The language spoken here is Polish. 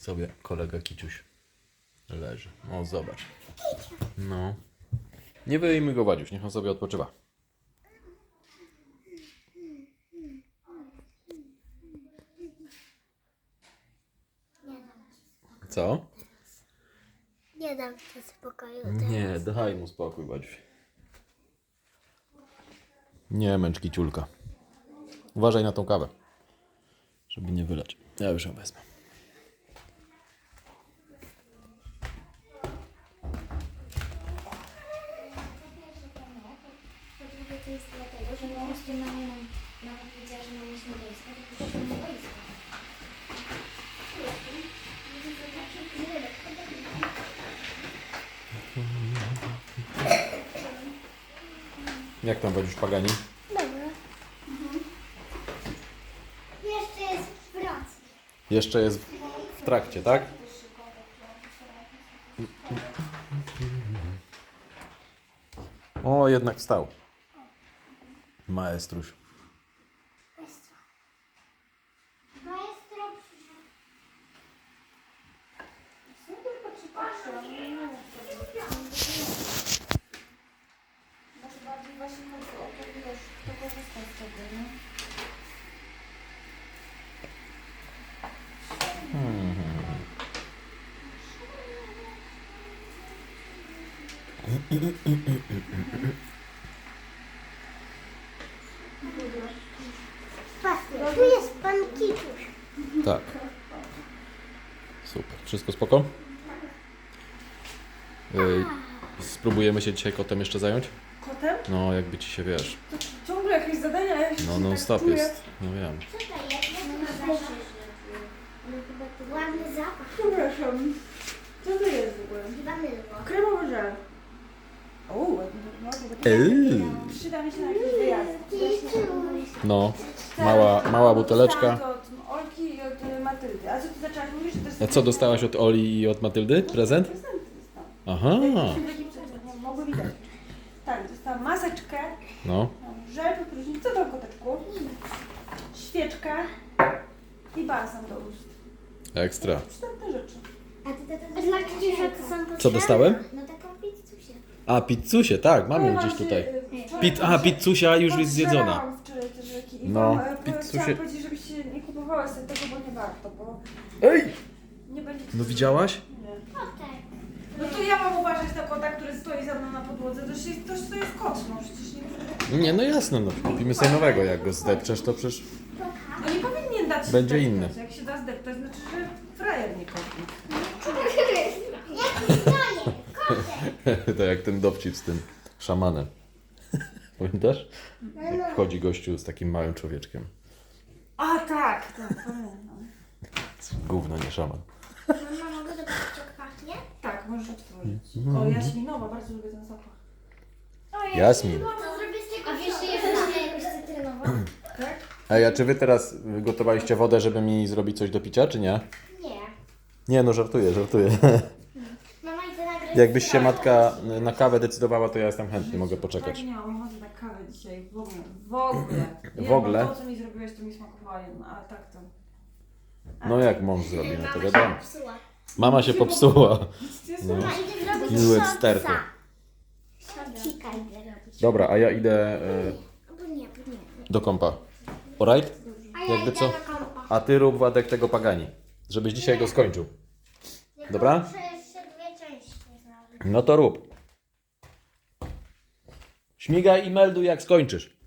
sobie kolega Kiciuś leży. O, zobacz. No. Nie wyjmuj go, Wadziuś, niech on sobie odpoczywa. Co? Nie dam ci spokoju. Nie, daj mu spokój, Wadziuś. Nie męcz Kiciulka. Uważaj na tą kawę, żeby nie wylać. Ja już ją wezmę. Prostu mama nam mama powiedziała, że mamy środowisko, to poszliśmy na boisko. Jak tam Wadziuś Pagani? Dobra. Jeszcze jest w pracy. Jeszcze jest w trakcie, tak? O, jednak wstał. Maestruś. Maestro. Maestro przyszedł. Może bardziej właśnie chodzi o to, wiesz, kto korzysta z tego, nie? Patrzcie, tu jest pan Kituś. Tak. Super. Wszystko spoko? Ej, spróbujemy się dzisiaj kotem jeszcze zająć? Kotem? No, jakby ci się wiesz. To ciągle jakieś zadania, ja się No, tak non stop czuję. jest. No wiem. Co to jest? No, Ładny zapach. Przepraszam. Co to jest w ogóle? Chyba mydło. Kremowy żel. O, no, bo Eee. Przyda mi się na jakiś wyjazd. No, mała, mała buteleczka. Dostałam to od Olki i od y, Matyldy. A co ty zaczęłaś mówić, że to jest... A co, dostałaś od Oli i od Matyldy? Prezent? Prezenty dostałam. Aha. Jakiś taki prezent, no, mogły widać. Tak, dostałam maseczkę, No. żel pod prysznic. Co to w koteczku? Świeczkę i balsam do ust. Ekstra. Przystępne rzeczy. A ty to dla Kitusia to są potrzebne? Co dostałem? No taką. A, pizzusie, tak, mam ją Powiem wam, gdzieś tutaj. Pit, a, pizzusia już jest zjedzona. No, e, pizzusie- Chciałam powiedzieć, żebyście nie kupowały sobie tego, bo nie warto, bo Ej! nie będziecie... No widziałaś? Nie. No to ja mam uważać na kota, który stoi za mną na podłodze. To, się, to, to jest kot, no przecież nie... Nie, no jasne, no kupimy sobie nowego, jak go zdepczesz, to przecież... No nie powinien dać się Będzie zdeptać. inny. Jak się da zdeptać, znaczy, że frajer nie kot. Jaki to jest? Kotek. to jak ten dowcip z tym szamanem. Pamiętasz? Jak wchodzi gościu z takim małym człowieczkiem. A tak, tak, pamiętam. Gówno, nie szaman. Mama, mogę zobaczyć jak pachnie? Tak, możesz otworzyć. Mhm. O, jaśminowa, bardzo lubię ten zapach. O, Jasmin. Zrobię z tego A wiesz, że jest jakoś cytrynową? Tak? Ej, a czy wy teraz gotowaliście wodę, żeby mi zrobić coś do picia, czy nie? Nie. Nie, no żartuję, żartuję. Jakbyś się matka na kawę decydowała, to ja jestem chętny, mogę poczekać. nie mam ochoty na kawę dzisiaj, w ogóle. W ogóle. Nie, W ogóle? To, co mi zrobiłeś, to mi smakowało jedno, ale tak to... No jak mąż zrobi, no to wiadomo. Psuła. Mama się popsuła. No. Mama idzie zrobić shotsa. sterty. Shotcika idę robić. Dobra, a ja idę e, nie, nie. do kąpa. Alright? A ja Jakby idę co? na kompa. A ty rób Władek tego Pagani. Żebyś dzisiaj go skończył. Dobra? Muszę jeszcze dwie części zrobić. No to rób. Śmigaj i melduj jak skończysz.